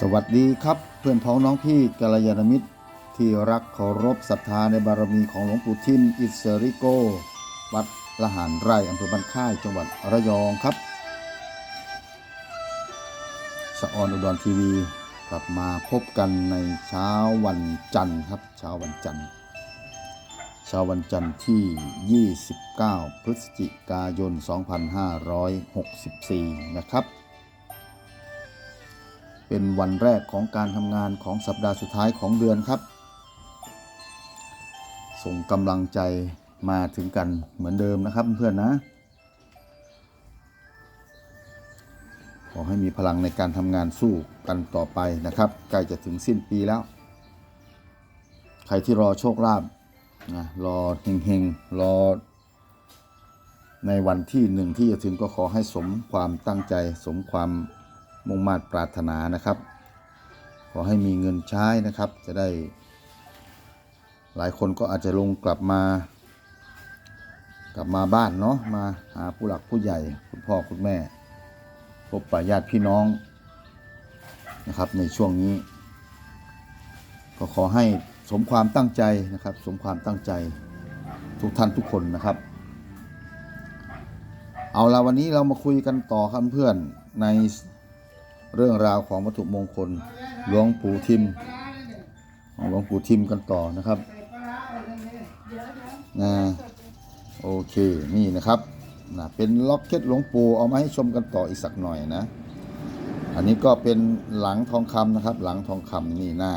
สวัสดีครับเพื่อนพ้องน้องพี่กัลยาณมิตร ที่รักเคารพศรัทธาในบารมีของหลวงปู่ทิมอิสริโก วัดละหารไร่อำเภอบ้านค่ายจังหวัดระยองครับ สะออนอุดรทีวีกลับมาพบกันในเช้าวันจันทร์ครับเช้าวันจันทร์เช้าวันจันทร์ที่ 29 พฤศจิกายน 2564 นะครับ เป็นวันแรกของการทำงานของสัปดาห์สุดท้ายของเดือนครับ ส่งกำลังใจมาถึงกันเหมือนเดิมนะครับเพื่อนๆนะ ขอให้มีพลังในการทำงานสู้กันต่อไปนะครับ ใกล้จะถึงสิ้นปีแล้ว ใครที่รอโชคลาภนะรอเฮงๆ รอ ในวันที่หนึ่งที่จะถึงก็ขอให้สมความตั้งใจสมความ มุ่งมา่ปรารถนานะครับ ขอให้มีเงินใช้นะครับ จะได้ หลายคนก็อาจจะลงกลับมา กลับมาบ้านเนาะมาหาผู้หลักผู้ใหญ่คุณพ่อคุณแม่ พบปะญาติพี่น้องนะครับ ในช่วงนี้ ก็ขอให้สมความตั้งใจนะครับ สมความตั้งใจทุกท่านทุกคนนะครับ เอาละวันนี้เรามาคุยกันต่อครับเพื่อนใน เรื่องราวของวัตถุมงคลหลวงปู่ทิมของหลวงปู่ทิมกันต่อนะครับนะโอเคนี่นะครับนะเป็นล็อกเก็ตหลวงปู่เอามาให้ชมกันต่ออีกสักหน่อยนะ อันนี้ก็เป็นหลังทองคำนะครับ หลังทองคำนี่หน้า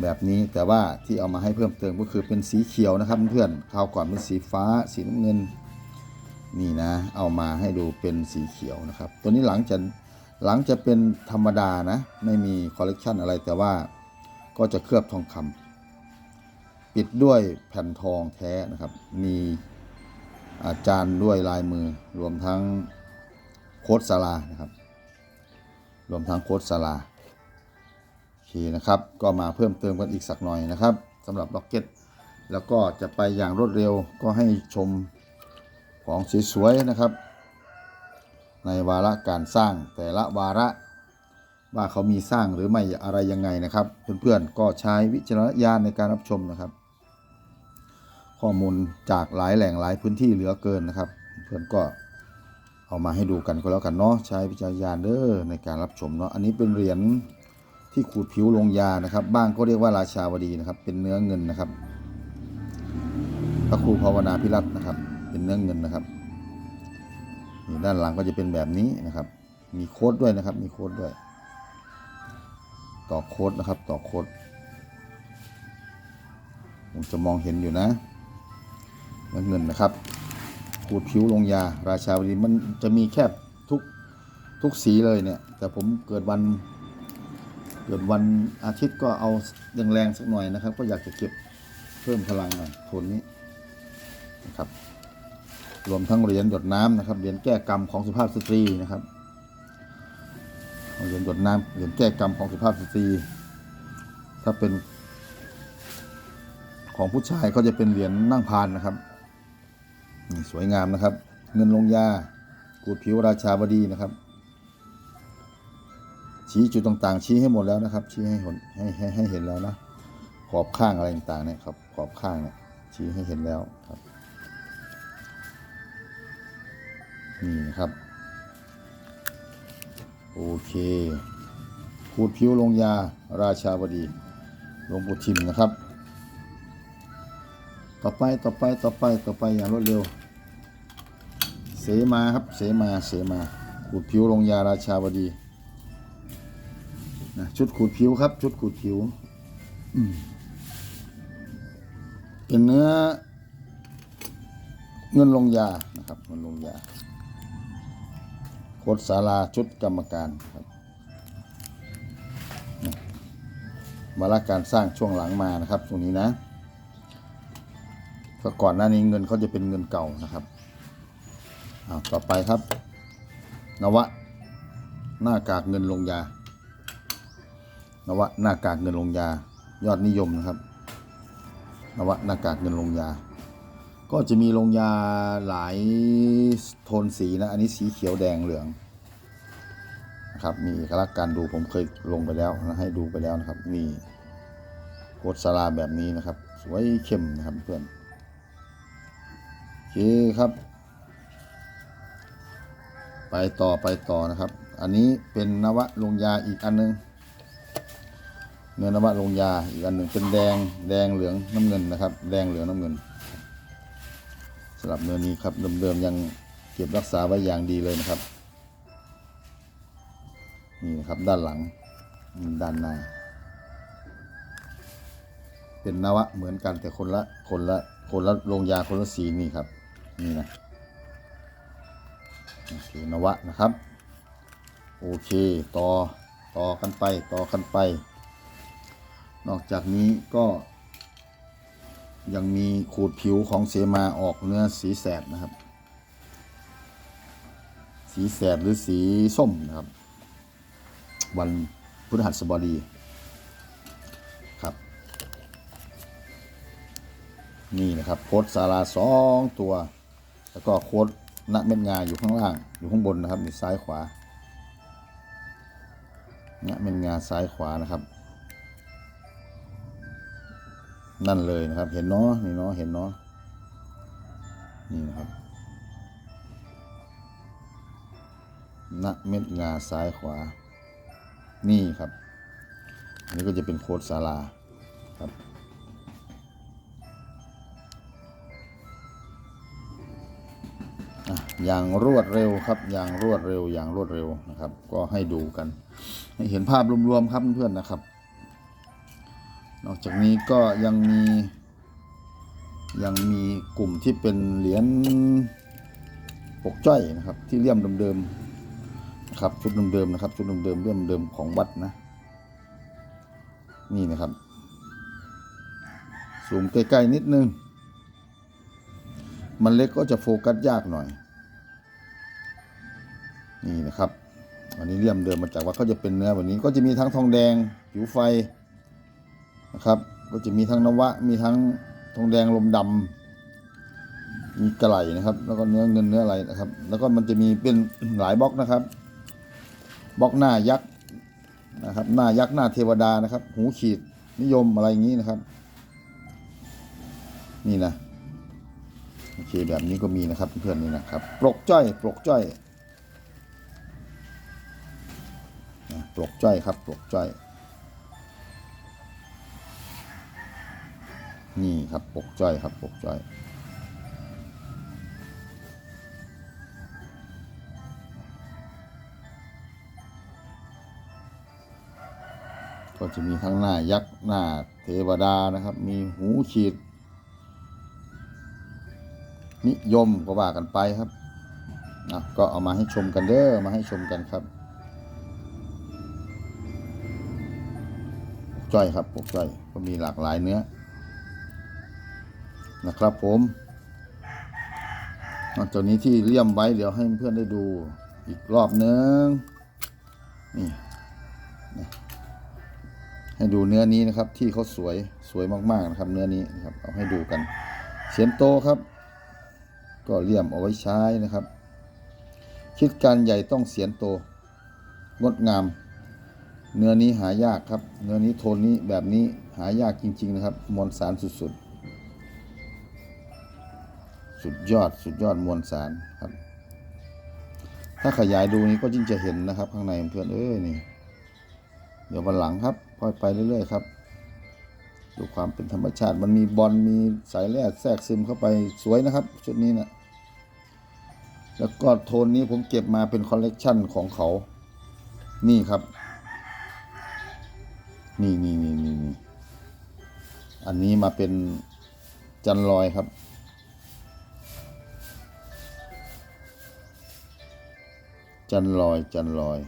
แบบนี้แต่ว่าที่เอามาให้เพิ่มเติมก็คือเป็นสีเขียวนะครับเพื่อนคราวก่อนเป็นสีฟ้า สีน้ำเงินนี่นะ เอามาให้ดูเป็นสีเขียวนะครับ ตัวนี้หลังจะ หลังจะเป็นธรรมดานะ ไม่มีคอลเลกชันอะไรแต่ว่าก็จะเคลือบทองคำปิดด้วยแผ่นทองแท้นะครับ มีอาจารย์ด้วยลายมือ รวมทั้งโค้ดสลานะครับ รวมทั้งโค้ดสลาโอเคนะครับ ก็มาเพิ่มเติมกันอีกสักหน่อยนะครับสำหรับล็อกเก็ตแล้วก็จะไปอย่างรวดเร็วก็ให้ชมของสวยๆนะครับ ในวาระการสร้างแต่ละวาระ ว่าเขามีสร้างหรือไม่อะไรยังไงนะครับ เพื่อนๆก็ใช้วิจารณญาณในการรับชมนะครับ ข้อมูลจากหลายแหล่งหลายพื้นที่เหลือเกินนะครับ เพื่อนก็เอามาให้ดูกันก็แล้วกันเนาะใช้วิจารณญาณเด้อในการรับชมเนาะอันนี้เป็นเหรียญที่ขูดผิวลงยานะครับ บ้างก็เรียกว่าราชาวดีนะครับ เป็นเนื้อเงินนะครับพระครูภาวนาพิรัตนะครับ เป็นเนื้อเงินนะครับ ด้านหลังก็จะเป็นแบบนี้นะครับ มีโค้ดด้วยนะครับ มีโค้ดด้วย ต่อโค้ดนะครับ ต่อโค้ดผมจะมองเห็นอยู่นะเงินนะครับขูดผิวลงยา ราชาวดีมันจะมีแค่ทุกทุกสีเลยเนี่ย แต่ผมเกิดวัน เกิดวันอาทิตย์ก็เอาแรงๆสักหน่อยนะครับ ก็อยากจะเก็บเพิ่มพลังหน่อยโทนนี้นะครับ รวมทั้งเหรียญหยดน้ำนะครับเหรียญแก้กรรมของสุภาพสตรีนะครับเหรียญหยดน้ำเหรียญแก้กรรมของสุภาพสตรี ถ้าเป็นของผู้ชายก็จะเป็นเหรียญนั่งพานนะครับนี่สวยงามนะครับ เงินลงยากูดผิวราชาบดีนะครับ ชี้จุดต่างๆ ชี้ให้หมดแล้วนะครับ ชี้ให้เห็นให้ให้ให้เห็นแล้วนะขอบข้างอะไรต่างๆเนี่ยครับขอบข้างเนี่ยชี้ให้เห็นแล้วครับ นี่นะครับ โอเคขูดผิวลงยาราชาวดีหลวงปู่ทิมนะครับ ต่อไปต่อไปต่อไปต่อไปอย่างรวดเร็ว เสมาครับเสมาเสมาขูดผิวลงยาราชาวดีนะชุดขูดผิวครับ ชุดขูดผิวเป็นเนื้อเงินลงยานะครับเงินลงยา โคตรศาลาชุดกรรมการครับมาละการสร้างช่วงหลังมานะครับ ตรงนี้นะก็ก่อนหน้านี้เงินเขาจะเป็นเงินเก่านะครับเอาต่อไปครับ นวะ หน้ากากเงินลงยา นวะหน้ากากเงินลงยา ยอดนิยมนะครับ นวะหน้ากากเงินลงยา ก็จะมีลงยาหลายโทนสีนะ อันนี้สีเขียวแดงเหลืองนะครับมีเอกลักษณ์การดูผมเคยลงไปแล้วนะให้ดูไปแล้วนะครับมีโคดสลาแบบนี้นะครับ สวยเข้มนะครับเพื่อนโอเคครับ ไปต่อไปต่อนะครับ อันนี้เป็นนวะลงยาอีกอันหนึงเนื้อนวะลงยาอีกอันหนึ่งเป็นแดงแดงเหลืองน้ำเงินนะครับ แดงเหลืองน้ำเงิน สำหรับเนื้อนี้ครับเดิมๆยังเก็บรักษาไว้อย่างดีเลยนะครับ นี่นะครับด้านหลังด้านหน้าเป็นนวะเหมือนกันแต่คนละคนละคนละลงยาคนละสีนี่ครับ นี่นะโอเคนวะนะครับ โอเคต่อต่อกันไปต่อกันไป นอกจากนี้ก็ ยังมีขูดผิวของเสมาออกเนื้อสีแสดนะครับ สีแสดหรือสีส้มนะครับ วันพฤหัสบดีครับ นี่นะครับโคดสาราสองตัว แล้วก็โคดณเม็ดงาอยู่ข้างล่างอยู่ข้างบนนะครับอยู่ซ้ายขวาณเม็ดงาซ้ายขวานะครับ นั่นเลยนะครับ เห็นเนาะนี่เนาะเห็นเนาะนี่นะครับณเม็ดงาซ้ายขวา นี่ครับ อันนี้ก็จะเป็นโค้ดศาลาครับอะอย่างรวดเร็วครับ อย่างรวดเร็ว อย่างรวดเร็วนะครับ ก็ให้ดูกัน ให้เห็นภาพรวมๆครับเพื่อนๆนะครับ นอกจากนี้ก็ยังมี ยังมีกลุ่มที่เป็นเหรียญปกจ้อยนะครับ ที่เลี่ยมเดิมๆนะครับชุดเดิมๆนะครับชุดเดิมๆเลี่ยมเดิมของวัดนะ นี่นะครับซูมใกล้ๆนิดนึง มันเล็กก็จะโฟกัสยากหน่อย นี่นะครับอันนี้เลี่ยมเดิมมาจากว่าเขาจะเป็นเนื้อแบบนี้ก็จะมีทั้งทองแดงผิวไฟ นะครับ ก็จะมีทั้งนวะ มีทั้งทองแดงลมดำมีกระไหลนะครับ แล้วก็เนื้อเงินเนื้ออะไรนะครับ แล้วก็มันจะมีเป็นหลายบล็อกนะครับบล็อกหน้ายักษ์นะครับ หน้ายักษ์หน้าเทวดานะครับ หูขีดนิยมอะไรอย่างนี้นะครับ นี่นะโอเคแบบนี้ก็มีนะครับเพื่อนๆนี่นะครับปลกจ้อยปลกจ้อยปลกจ้อยครับปลกจ้อย นี่ครับปกจ้อยครับปกจ้อย ก็จะมีทั้งหน้ายักษ์หน้าเทวดานะครับ มีหูขีด นิยมก็ว่ากันไปครับอะก็เอามาให้ชมกันเด้อมาให้ชมกันครับปกจ้อยครับปกจ้อยก็มีหลากหลายเนื้อ นะครับผมนอกจากนี้ที่เลี่ยมไว้เดี๋ยวให้เพื่อนได้ดูอีกรอบนึงนี่ให้ดูเนื้อนี้นะครับ ที่เขาสวยสวยมากๆนะครับ เนื้อนี้นะครับ เอาให้ดูกันเสียนโตครับ ก็เลี่ยมเอาไว้ใช้นะครับ คิดการใหญ่ต้องเสียนโต งดงาม เนื้อนี้หายากครับ เนื้อนี้โทนนี้แบบนี้หายากจริง ๆ นะครับ มวลสารสุดๆ สุดยอดสุดยอดมวลสารครับ ถ้าขยายดูนี้ก็ยิ่งจะเห็นนะครับ ข้างในเพื่อนเอ้ยนี่ เดี๋ยววันหลังครับค่อยไปเรื่อยๆครับดูความเป็นธรรมชาติมันมีบอลมีสายแร่แทรกซึมเข้าไปสวยนะครับ ชุดนี้นะแล้วก็โทนนี้ผมเก็บมาเป็นคอลเลกชันของเขา นี่ครับ นี่นี่นี่นี่นี่อันนี้มาเป็นจันลอยครับ จันลอยจันลอย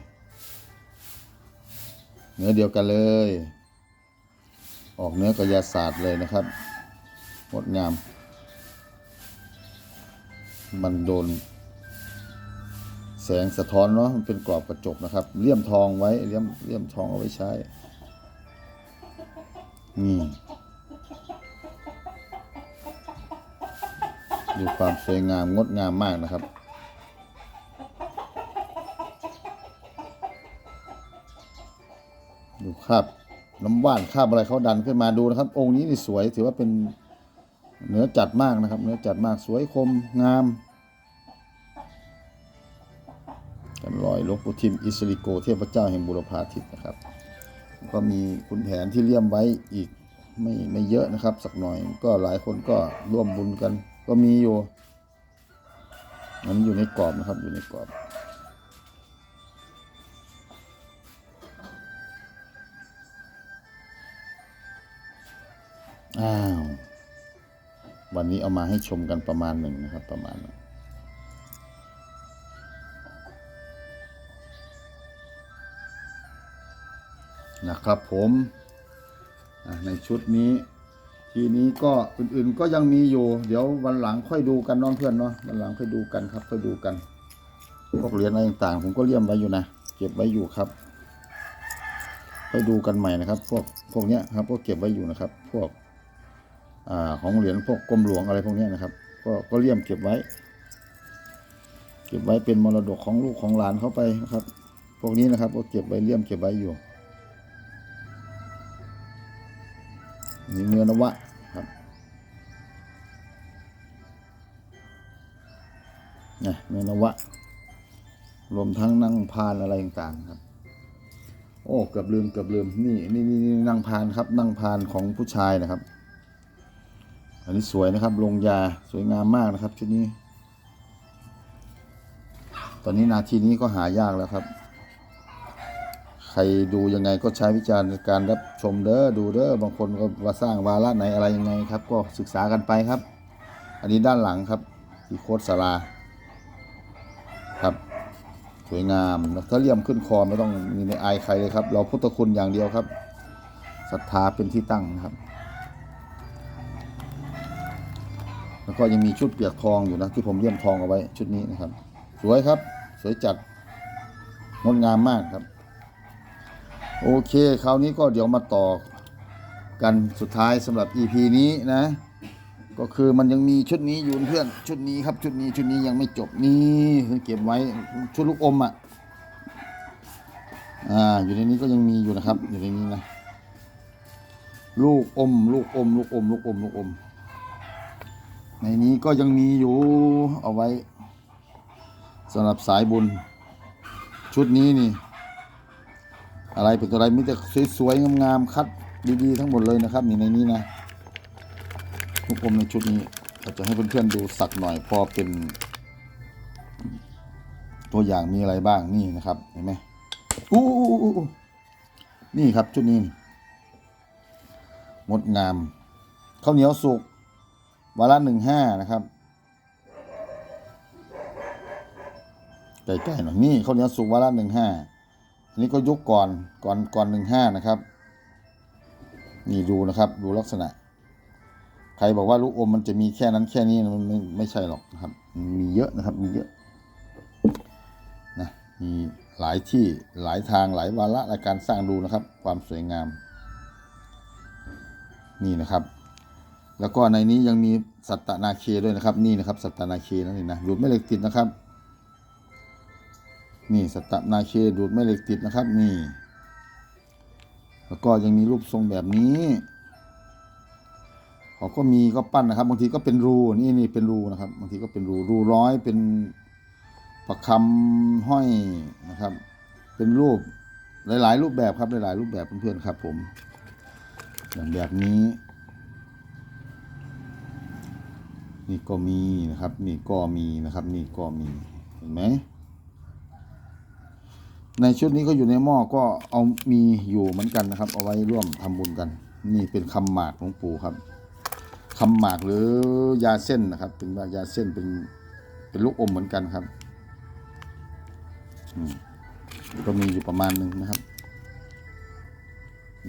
เนื้อเดียวกันเลย ออกเนื้อกระยาศาสตร์เลยนะครับงดงาม มันโดน แสงสะท้อนเนาะมันเป็นกรอบกระจกนะครับเลี่ยมทองไว้เลี่ยมเลี่ยมทองเอาไว้ใช้นี่ดูความสวยงามงดงามมากนะครับ คราบน้ำว่านคราบอะไรเขาดันขึ้นมาดูนะครับ องค์นี้นี่สวยถือว่าเป็นเนื้อจัดมากนะครับ เนื้อจัดมากสวยคมงามกันลอยหลวงปู่ทิมอิสริโกเทพเจ้าแห่งบุรพาทิตนะครับ ก็มีคุณแผนที่เลี่ยมไว้อีกไม่ไม่เยอะนะครับ สักหน่อยก็หลายคนก็ร่วมบุญกัน ก็มีอยู่มันอยู่ในกรอบนะครับอยู่ในกรอบ อ้าว วันนี้เอามาให้ชมกันประมาณหนึ่งนะครับ ประมาณนนนะครับผมในชุดนี้ ทีนี้ก็อื่นๆก็ยังมีอยู่ เดี๋ยววันหลังค่อยดูกันน้องเพื่อนเนาะวันหลังค่อยดูกันครับ ค่อยดูกันพวกเหรียญอะไรต่างๆ ผมก็เลี่ยมไว้อยู่นะ เก็บไว้อยู่ครับ ค่อยดูกันใหม่นะครับ พวกพวกเนี้ยครับก็เก็บไว้อยู่นะครับ พวก ของเหรียญพวกกรมหลวงอะไรพวกนี้นะครับ ก็ก็เลี่ยมเก็บไว้ เก็บไว้เป็นมรดกของลูกของหลานเขาไปนะครับ พวกนี้นะครับก็เก็บไว้เลี่ยมเก็บไว้อยู่นี่เนื้อนวะครับนะเนื้อนวะ รวมทั้งนั่งพานอะไรต่างๆครับ โอ้เกือบลืมเกือบลืมนี่นี่นี่นั่งพานครับ นั่งพานของผู้ชายนะครับ อันนี้สวยนะครับ ลงยาสวยงามมากนะครับชุดนี้ ตอนนี้นาทีนี้ก็หายากแล้วครับ ใครดูยังไงก็ใช้วิจารณ์การรับชมเด้อดูเด้อบางคนก็ว่าสร้างวาระไหนอะไรยังไงครับ ก็ศึกษากันไปครับ อันนี้ด้านหลังครับที่โคตรสาราครับสวยงามถ้าเลี่ยมขึ้นคอไม่ต้องมีในอายใครเลยครับ เราพุทธคุณอย่างเดียวครับศรัทธาเป็นที่ตั้งครับ แล้วก็ยังมีชุดเปียกทองอยู่นะที่ผมเลี่ยมทองเอาไว้ชุดนี้นะครับ สวยครับ สวยจัดงดงามมากครับ โอเคคราวนี้ก็เดี๋ยวมาต่อกันสุดท้ายสำหรับ EP นี้นะ ก็คือมันยังมีชุดนี้อยู่เพื่อนชุดนี้ครับชุดนี้ชุดนี้ยังไม่จบนี่เก็บไว้ชุดลูกอมอะอ่าอยู่ในนี้ก็ยังมีอยู่นะครับ อยู่ในนี้นะลูกอม ลูกอม ลูกอม ลูกอม ลูกอม ในนี้ก็ยังมีอยู่เอาไว้สำหรับสายบุญ ชุดนี้นี่ อะไรเป็นอะไรมิแต่สวยๆงามๆคัดดีๆทั้งหมดเลยนะครับ นี่ในนี้นะลูกอมในชุดนี้เราจะให้เพื่อนๆดูสักหน่อยพอเป็น ตัวอย่างมีอะไรบ้างนี่นะครับเห็นไหมอู้นี่ครับชุดนี้งดงามข้าวเหนียวสุก วาระหนึ่งห้านะครับใกล้ๆหน่อยนี่ข้าวเหนียวสุกวาระหนึ่งห้าอันนี้ก็ยุคก่อนก่อนก่อนหนึ่งห้านะครับ นี่ดูนะครับ ดูลักษณะ ใครบอกว่าลูกอมมันจะมีแค่นั้นแค่นี้มันไม่ไม่ใช่หรอกนะครับ มีเยอะนะครับมีเยอะนะมีหลายที่หลายทางหลายวาระในการสร้างดูนะครับ ความสวยงาม นี่นะครับ แล้วก็ในนี้ยังมีสัตตนาเคด้วยนะครับ นี่นะครับ สัตตนาเคนั่นเองนะดูดแม่เหล็กติดนะครับ นี่สัตตนาเคดูดแม่เหล็กติดนะครับ นี่ แล้วก็ยังมีรูปทรงแบบนี้เขาก็มีก็ปั้นนะครับ บางทีก็เป็นรูนี่นี่เป็นรูนะครับ บางทีก็เป็นรูรูร้อยเป็นประคำห้อยนะครับ เป็นรูปหลาย ๆ รูปแบบครับหลาย ๆ รูปแบบเพื่อนๆครับ ผม อย่างแบบนี้ นี่ก็มีนะครับ นี่ก็มีนะครับ นี่ก็มีเห็นไหมในชุดนี้ก็อยู่ในหม้อก็เอามีอยู่เหมือนกันนะครับ เอาไว้ร่วมทำบุญกัน นี่เป็นคำหมากของปู่ครับคำหมากหรือยาเส้นนะครับ เป็นยาเส้นเป็นเป็นลูกอมเหมือนกันครับอืมก็มีอยู่ประมาณหนึ่งนะครับ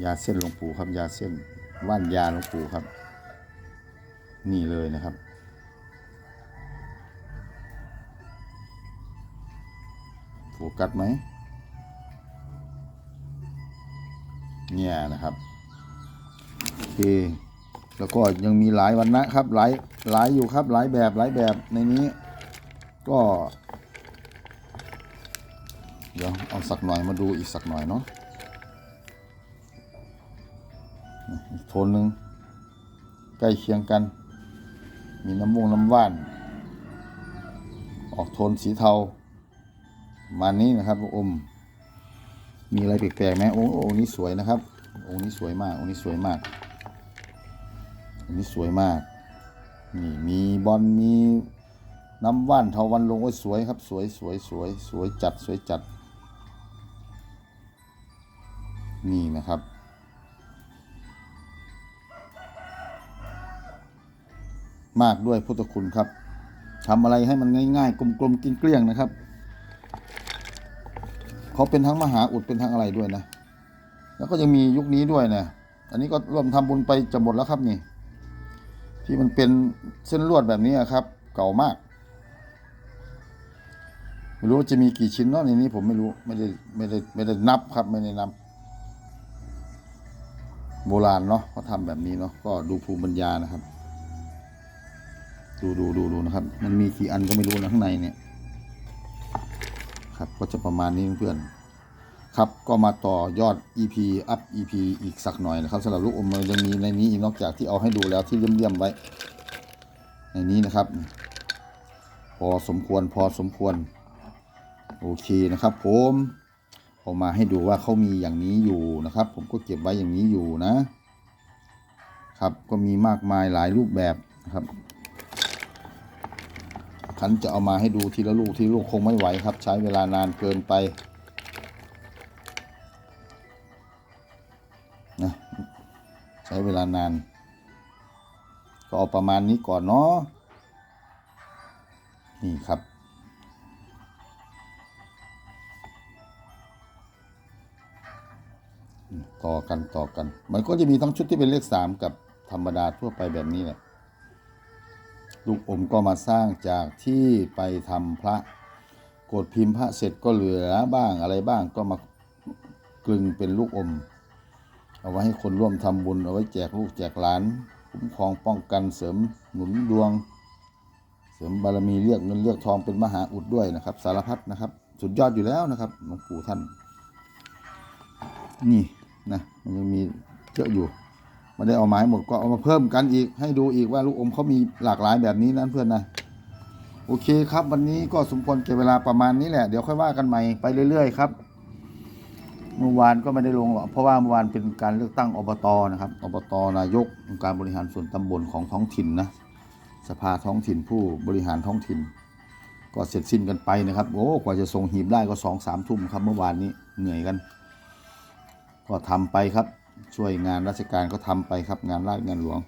ยาเส้นหลวงปู่ครับ ยาเส้นว่านยาหลวงปู่ครับ นี่เลยนะครับ ฟกัสไหมเนี่ยนะครับโอเคแล้วก็ยังมีหลายวันนะครับหลายหลายอยู่ครับหลายแบบหลายแบบในนี้ ก็ เดี๋ยวเอาสักหน่อยมาดูอีกสักหน่อยเนาะโทนหนึ่งใกล้เคียงกัน มีน้ำมูกน้ำว่าน ออกโทนสีเทา ประมานี้นะครับลูกอม มีอะไรแปลกๆไหมโอ้องค์นี้สวยนะครับองค์นี้สวยมากองค์นี้สวยมากองค์นี้สวยมากนี่มีบอลมีน้ำว่านเทาวันลงโอ้ยสวยครับ สวยสวยสวยสวยจัดสวยจัด นี่นะครับมากด้วยพุทธคุณครับทำอะไรให้มันง่ายๆ กลมๆ กินเกลี้ยงนะครับ เขาเป็นทั้งมหาอุดเป็นทั้งอะไรด้วยนะ แล้วก็ยังมียุคนี้ด้วยนะอันนี้ก็ร่วมทำบุญไปจะหมดแล้วครับนี่ ที่มันเป็นเส้นลวดแบบนี้ครับ เก่ามาก ไม่รู้ว่าจะมีกี่ชิ้นเนาะในนี้ผมไม่รู้ไม่ได้ไม่ได้ไม่ได้นับครับไม่ได้นับ โบราณเนาะเขาทำแบบนี้เนาะก็ดูภูมิปัญญานะครับ ดูดูดูดูนะครับ มันมีกี่อันก็ไม่รู้นะข้างในเนี่ย ครับก็จะประมาณนี้เพื่อนครับก็มาต่อยอด EP อัพ EP อีกสักหน่อยนะครับสำหรับลูกอมมันยังมีในนี้อีกนอกจากที่เอาให้ดูแล้วที่เลี่ยมๆไว้ ในนี้นะครับ พอสมควรพอสมควร โอเคนะครับ ผมเอามาให้ดูว่าเขามีอย่างนี้อยู่นะครับ ผมก็เก็บไว้อย่างนี้อยู่นะครับ ก็มีมากมายหลายรูปแบบนะครับ ขันจะเอามาให้ดูทีละลูกทีละลูกคงไม่ไหวครับ ใช้เวลานานเกินไปนะใช้เวลานาน ก็เอาประมาณนี้ก่อนเนาะนี่ครับต่อกันต่อกัน มันก็จะมีทั้งชุดที่เป็นเลขสามกับธรรมดาทั่วไปแบบนี้แหละ ลูกอมก็มาสร้างจากที่ไปทำพระกดพิมพ์พระเสร็จก็เหลือบ้างอะไรบ้างก็มากลึงเป็นลูกอม เอาไว้ให้คนร่วมทำบุญเอาไว้แจกลูกแจกหลานคุ้มครองป้องกันเสริมหนุนดวง เสริมบารมีเรียกเงินเรียกทองเป็นมหาอุดด้วยนะครับ สารพัดนะครับ สุดยอดอยู่แล้วนะครับหลวงปู่ท่าน นี่นะมันยังมีเยอะอยู่ ไมาได้เอาไมาให้หมดก็เอามาเพิ่มกันอีก ให้ดูอีกว่าลูกอมเขามีหลากหลายแบบนี้นะเพื่อนนะโอเคครับ วันนี้ก็สมควรเก็บเวลาประมาณนี้แหละเดี๋ยวค่อยว่ากันใหม่ไปเรื่อยๆครับเมื่อวานก็ไม่ได้ลงหรอกเพราะว่าเมื่อวานเป็นการเลือกตั้งอบตนะครับอบตนายกองค์การบริหารส่วนตำบลของท้องถิ่นนะสภาท้องถิ่นผู้บริหารท้องถิ่น ก็เสร็จสิ้นกันไปนะครับโอ้กว่าจะส่งหีบได้ก็สองสามทุ่มครับเมื่อวานนี้เหนื่อยกัน ก็ทำไปครับ ช่วยงานราชการก็ทำไปครับงานราชงานหลวง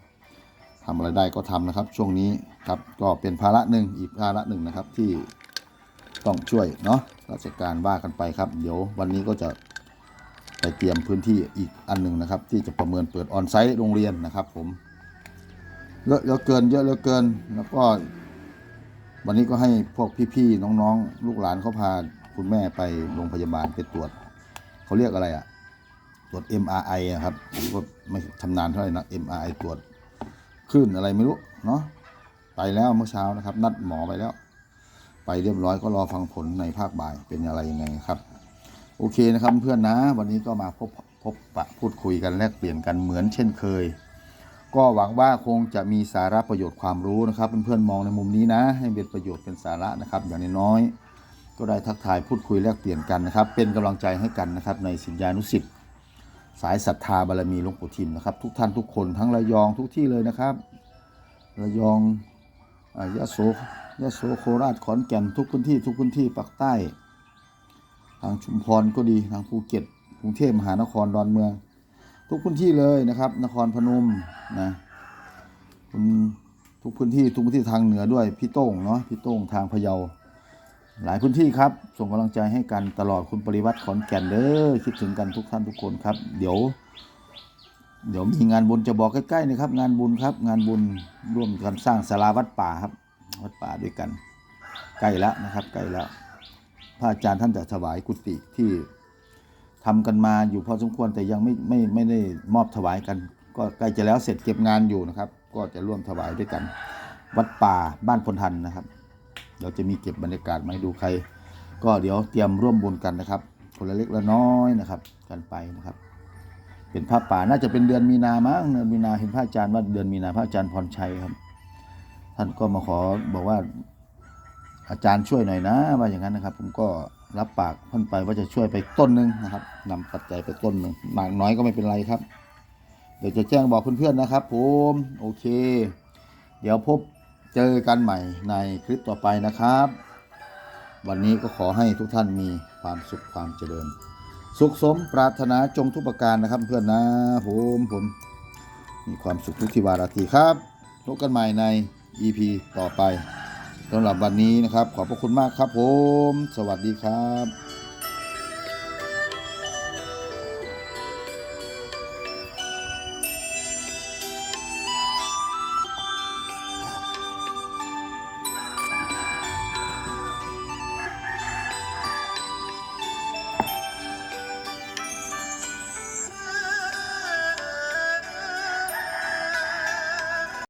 ทำอะไรได้ก็ทำนะครับ ช่วงนี้ครับก็เป็นภาระหนึ่งอีกภาระหนึ่งนะครับที่ต้องช่วยเนาะราชการว่ากันไปครับ เดี๋ยววันนี้ก็จะไปเตรียมพื้นที่อีกอันหนึ่งนะครับ ที่จะประเมินเปิดออนไซต์โรงเรียนนะครับ ผมเยอะเหลือเกินเยอะเหลือเกินแล้วก็วันนี้ก็ให้พวกพี่ๆน้องๆ ลูกหลานเขาพาคุณแม่ไปโรงพยาบาลไปตรวจ เขาเรียกอะไรอะ ตรวจ MRI อะครับผมก็ไม่ชำนาญเท่าไหร่นะ MRI ตรวจคลื่นอะไรไม่รู้ เนาะไปแล้วเมื่อเช้านะครับ นัดหมอไปแล้ว ไปเรียบร้อยก็รอฟังผลในภาคบ่ายเป็นอะไรยังไงครับ โอเคนะครับเพื่อนนะ วันนี้ก็มาพบพบปะพูดคุยกันแลกเปลี่ยนกันเหมือนเช่นเคย ก็หวังว่าคงจะมีสาระประโยชน์ความรู้นะครับเพื่อนๆมองในมุมนี้นะ ให้เป็นประโยชน์เป็นสาระนะครับ อย่างน้อยก็ได้ทักทายพูดคุยแลกเปลี่ยนกันนะครับ เป็นกำลังใจให้กันนะครับในสิญญานุสิทธิ สายศรัทธาบารมีหลวงปู่ทิมนะครับ ทุกท่านทุกคนทั้งระยองทุกที่เลยนะครับ ระยองอยะโสยะโสโคราชขอนแก่นทุกพื้นที่ทุกพื้นที่ปากใต้ ทางชุมพรก็ดีทางภูเก็ตกรุงเทพมหานครดอนเมือง ทุกพื้นที่เลยนะครับ นครพนมนะทุกพื้นที่ทุกพื้นที่ทางเหนือด้วยพี่โต้งเนาะพี่โต้งทางพะเยา หลายพื้นที่ครับ ส่งกำลังใจให้กันตลอดคุณปริวัติขอนแก่นเด้อคิดถึงกันทุกท่านทุกคนครับ เดี๋ยว เดี๋ยวมีงานบุญจะบอกใกล้ๆนะครับ งานบุญครับ งานบุญร่วมกันสร้างศาลาวัดป่าครับ วัดป่าด้วยกัน ใกล้แล้วนะครับ ใกล้แล้วพระอาจารย์ท่านจะถวายกุฏิที่ทำกันมาอยู่พอสมควรแต่ยังไม่ไม่ไม่ได้มอบถวายกัน ก็ใกล้จะแล้วเสร็จเก็บงานอยู่นะครับ ก็จะร่วมถวายด้วยกัน วัดป่าบ้านพลทันนะครับ เดี๋ยวจะมีเก็บบรรยากาศมาให้ดูใคร ก็เดี๋ยวเตรียมร่วมบุญกันนะครับ คนละเล็กละน้อยนะครับ กันไปนะครับ เป็นพระป่าน่าจะเป็นเดือนมีนามั้งเดือนมีนาเห็นพระอาจารย์ว่าเดือนมีนาพระอาจารย์พรชัยครับ ท่านก็มาขอบอกว่า อาจารย์ช่วยหน่อยนะว่าอย่างนั้นนะครับ ผมก็รับปากท่านไปว่าจะช่วยไปต้นหนึ่งนะครับนำปัจจัยไปต้นหนึ่งมากน้อยก็ไม่เป็นไรครับ เดี๋ยวจะแจ้งบอกเพื่อนๆนะครับ ผมโอเค เดี๋ยวพบ เจอกันใหม่ในคลิปต่อไปนะครับ วันนี้ก็ขอให้ทุกท่านมีความสุขความเจริญ สุขสมปรารถนาจงทุกประการนะครับเพื่อนนะผมผม มีความสุขทุกทิวาราตรีครับพบกันใหม่ใน EP ต่อไปสำหรับวันนี้นะครับ ขอบพระคุณมากครับผม สวัสดีครับ